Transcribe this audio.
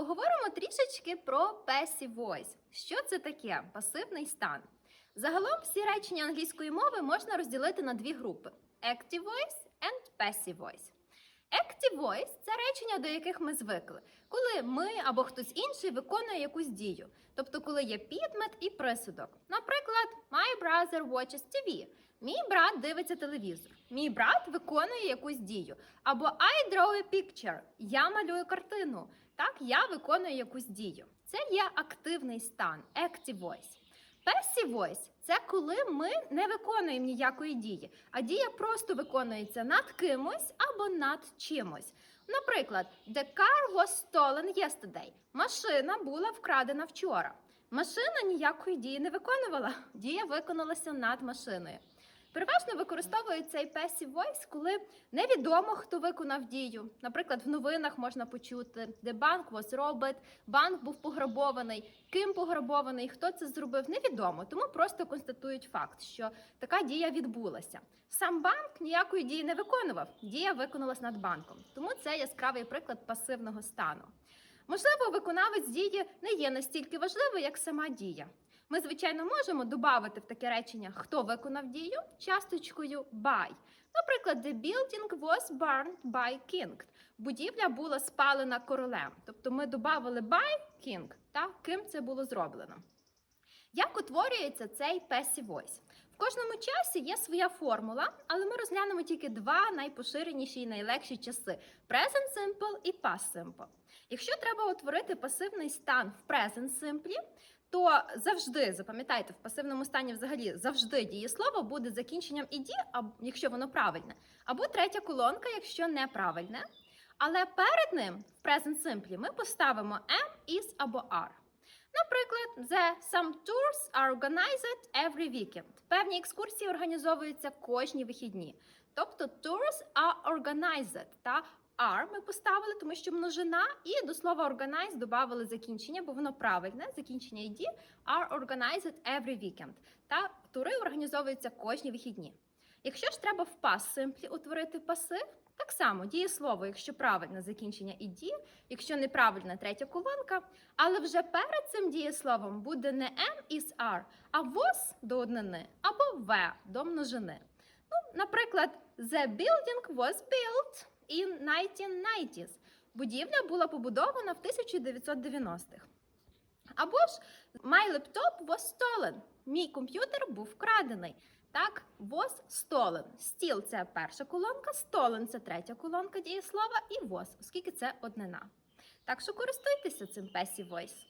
Поговоримо трішечки про passive voice. Що це таке? Пасивний стан. Загалом всі речення англійської мови можна розділити на дві групи: active voice and passive voice. Active voice – це речення, до яких ми звикли, коли ми або хтось інший виконує якусь дію. Тобто, коли є підмет і присудок. Наприклад, my brother watches TV. Мій брат дивиться телевізор. Мій брат виконує якусь дію. Або I draw a picture. Я малюю картину. Так, я виконую якусь дію. Це є активний стан, active voice. Voice – це коли ми не виконуємо ніякої дії, а дія просто виконується над кимось або над чимось. Наприклад, the car was stolen yesterday. Машина була вкрадена вчора. Машина ніякої дії не виконувала. Дія виконалася над машиною. Переважно використовують цей passive voice, коли невідомо, хто виконав дію. Наприклад, в новинах можна почути The bank was robbed, банк був пограбований, ким пограбований, хто це зробив, невідомо. Тому просто констатують факт, що така дія відбулася. Сам банк ніякої дії не виконував, дія виконалась над банком. Тому це яскравий приклад пасивного стану. Можливо, виконавець дії не є настільки важливий, як сама дія. Ми, звичайно, можемо додати в таке речення, хто виконав дію часточкою by. Наприклад, the building was burned by king. Будівля була спалена королем. Тобто ми додали by king, та ким це було зроблено. Як утворюється цей passive voice? В кожному часі є своя формула, але ми розглянемо тільки два найпоширеніші і найлегші часи: present simple і past simple. Якщо треба утворити пасивний стан в present simple, то завжди запам'ятайте, в пасивному стані взагалі завжди дієслово буде закінченням іді, якщо воно правильне, або третя колонка, якщо неправильне. Але перед ним в present simple ми поставимо am, is або are. Наприклад, the some tours are organized every weekend. Певні екскурсії організовуються кожні вихідні. Тобто tours are organized. Та are ми поставили, тому що множина, і до слова organize додали закінчення, бо воно правильне. Закінчення ID are organized every weekend. Та тури організовуються кожні вихідні. Якщо ж треба в past simple утворити пасив, так само дієслово, якщо правильне закінчення «ed», якщо неправильна третя колонка, але вже перед цим дієсловом буде не am is are, а was до однини або were до множини. Ну, наприклад, the building was built in 1990s. Будівля була побудована в 1990-х. Або ж my laptop was stolen. Мій комп'ютер був вкрадений. Так, was stolen. Steal – це перша колонка, stolen – це третя колонка дієслова, і was, оскільки це однина. Так що користуйтеся цим passive voice.